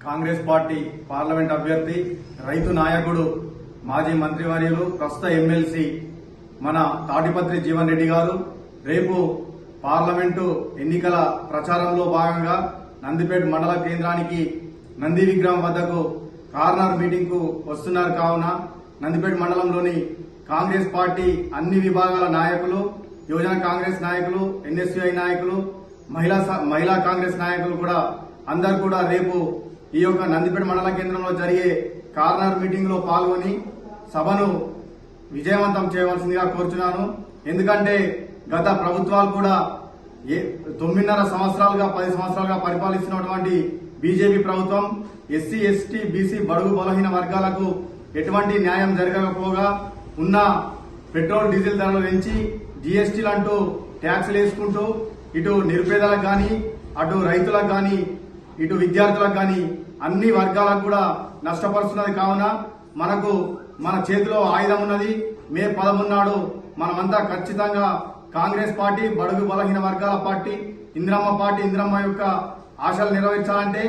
Congress party parliament అభ్యర్థి రైతు నాయకుడు మాజీ మంత్రివర్యులు ప్రస్తుత ఎమ్మెల్సీ మన తాటిపత్రి జీవన్ రెడ్డి గారు రేపు పార్లమెంటు ఎన్నికల ప్రచారంలో భాగంగా నందిపేట మండల కేంద్రానికి నంది విగ్రహం వద్దకు కార్నర్ మీటింగ్కు వస్తున్నారు. కావున నందిపేట మండలంలోని కాంగ్రెస్ పార్టీ అన్ని విభాగాల నాయకులు యువజన కాంగ్రెస్ నాయకులు ఎన్ఎస్యుఐ నాయకులు మహిళా స- మహిళా కాంగ్రెస్ నాయకులు కూడా అందరు కూడా రేపు ఈ యొక్క నందిపేట మండల కేంద్రంలో జరిగే కార్నర్ మీటింగ్లో పాల్గొని సభను విజయవంతం చేయవలసిందిగా కోరుచున్నాను. ఎందుకంటే గత ప్రభుత్వాలు కూడా ఏ తొమ్మిదిన్నర సంవత్సరాలుగా పది సంవత్సరాలుగా పరిపాలిస్తున్నటువంటి బీజేపీ ప్రభుత్వం ఎస్సీ ఎస్టీ బీసీ బడుగు బలహీన వర్గాలకు ఎటువంటి న్యాయం జరగకపోగా ఉన్న పెట్రోల్ డీజిల్ ధరలు పెంచి జీఎస్టీలు అంటూ ట్యాక్స్లు వేసుకుంటూ ఇటు నిరుపేదలకు కానీ అటు రైతులకు కానీ ఇటు విద్యార్థులకు కానీ అన్ని వర్గాలకు కూడా నష్టపరుస్తున్నది కావున మనకు మన చేతిలో ఆయుధం ఉన్నది. మే పదమూడు మనమంతా ఖచ్చితంగా కాంగ్రెస్ పార్టీ బడుగు బలహీన వర్గాల పార్టీ ఇందిరమ్మ పార్టీ ఇందిరమ్మ యొక్క ఆశలు నెరవేర్చాలంటే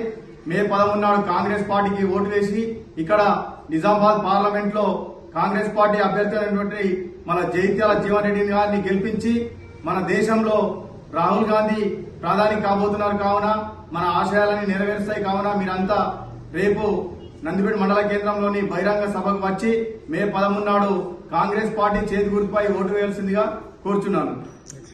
మే పదమూడు నాడు కాంగ్రెస్ పార్టీకి ఓటు వేసి ఇక్కడ నిజామాబాద్ పార్లమెంట్లో కాంగ్రెస్ పార్టీ అభ్యర్థి అయినటువంటి మన జైత్యాల జీవన్ రెడ్డి గారిని గెలిపించి మన దేశంలో రాహుల్ గాంధీ ప్రధాని కాబోతున్నారు కావున మన ఆశయాలని నెరవేరుస్తాయి కావున మీరంతా రేపు నందిపేట మండల కేంద్రంలోని బహిరంగ సభకు వచ్చి మే పదమూడు నాడు కాంగ్రెస్ పార్టీ చేతి గుర్తుపై ఓటు వేయాల్సిందిగా కోరుచున్నాను.